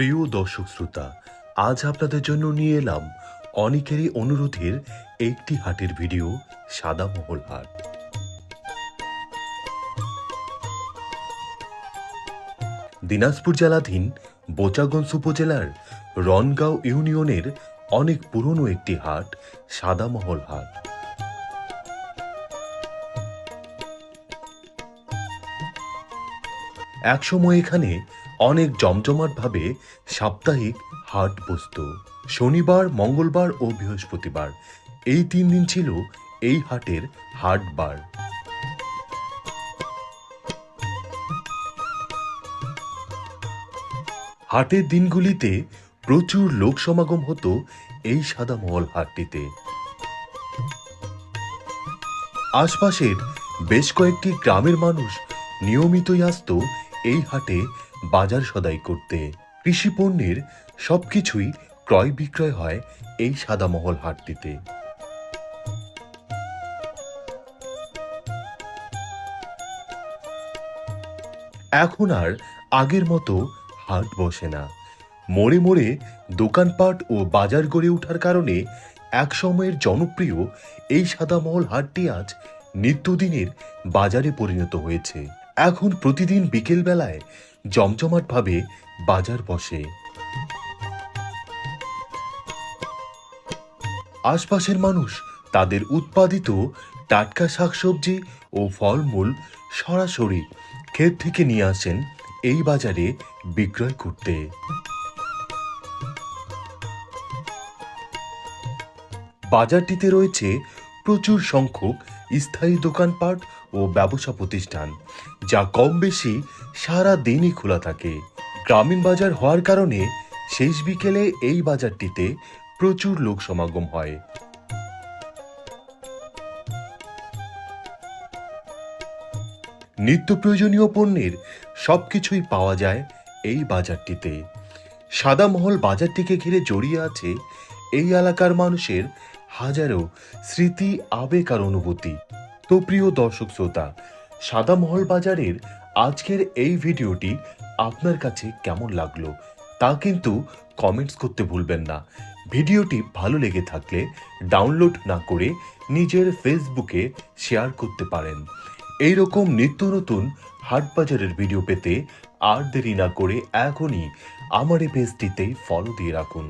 প্রিয় দর্শক শ্রোতা, আজ আপনাদের জন্য নিয়ে এলাম অনেকেরই অনুরোধের একটি হাটের ভিডিও, সাদামহল হাট। দিনাজপুর জেলাধীন বোচাগঞ্জ উপজেলার রনগাঁও ইউনিয়নের অনেক পুরনো একটি হাট, সাদামহল হাট। একসময় এখানে অনেক জমজমাটভাবে সাপ্তাহিক হাট বসত। শনিবার, মঙ্গলবার ও বৃহস্পতিবার। এই তিন দিন ছিল এই হাটের হাটবার হাটের দিনগুলিতে প্রচুর লোক সমাগম হতো এই সাদামহল হাটটিতে। আশপাশের বেশ কয়েকটি গ্রামের মানুষ নিয়মিতই আসতো এই হাটে বাজার সদাই করতে কৃষি পণ্যের সবকিছুই ক্রয় বিক্রয় হয় এই সাদামহল হাটটিতে। এখন আর আগের মতো হাট বসে না। মোড়ে মোড়ে দোকানপাট ও বাজার গড়ে ওঠার কারণে এক সময়ের জনপ্রিয় এই সাদামহল হাটটি আজ নিত্যদিনের বাজারে পরিণত হয়েছে। এখন প্রতিদিন বিকেল বেলায় জমজমাটভাবে বাজার বসে। আশপাশের মানুষ তাদের উৎপাদিত টাটকা শাকসবজি ও ফলমূল সরাসরি ক্ষেত থেকে নিয়ে আসেন এই বাজারে বিক্রয় করতে। বাজারটিতে রয়েছে প্রচুর সংখ্যক স্থায়ী দোকানপাট ও ব্যবসা প্রতিষ্ঠান, যা কম বেশি সারা দিনই খোলা থাকে। গ্রামীণ বাজার হওয়ার কারণে শেষ বিকেলে এই বাজারটিতে প্রচুর লোক সমাগম হয়। নিত্য প্রয়োজনীয় পণ্যের সবকিছুই পাওয়া যায় এই বাজারটিতে। সাদামহল বাজারটিকে ঘিরে জড়িয়ে আছে এই এলাকার মানুষের হাজারো স্মৃতি, আবেগ আর অনুভূতি। তো প্রিয় দর্শক শ্রোতা, সাদামহল বাজারের আজকের এই ভিডিওটি আপনার কাছে কেমন লাগল তা কিন্তু কমেন্টস করতে ভুলবেন না। ভিডিওটি ভালো লেগে থাকলে ডাউনলোড না করে নিজের ফেসবুকে শেয়ার করতে পারেন। এই রকম নিত্য নতুন হাট বাজারের ভিডিও পেতে আর দেরি না করে এখনই আমার এই পেজটিতেই ফলো দিয়ে রাখুন।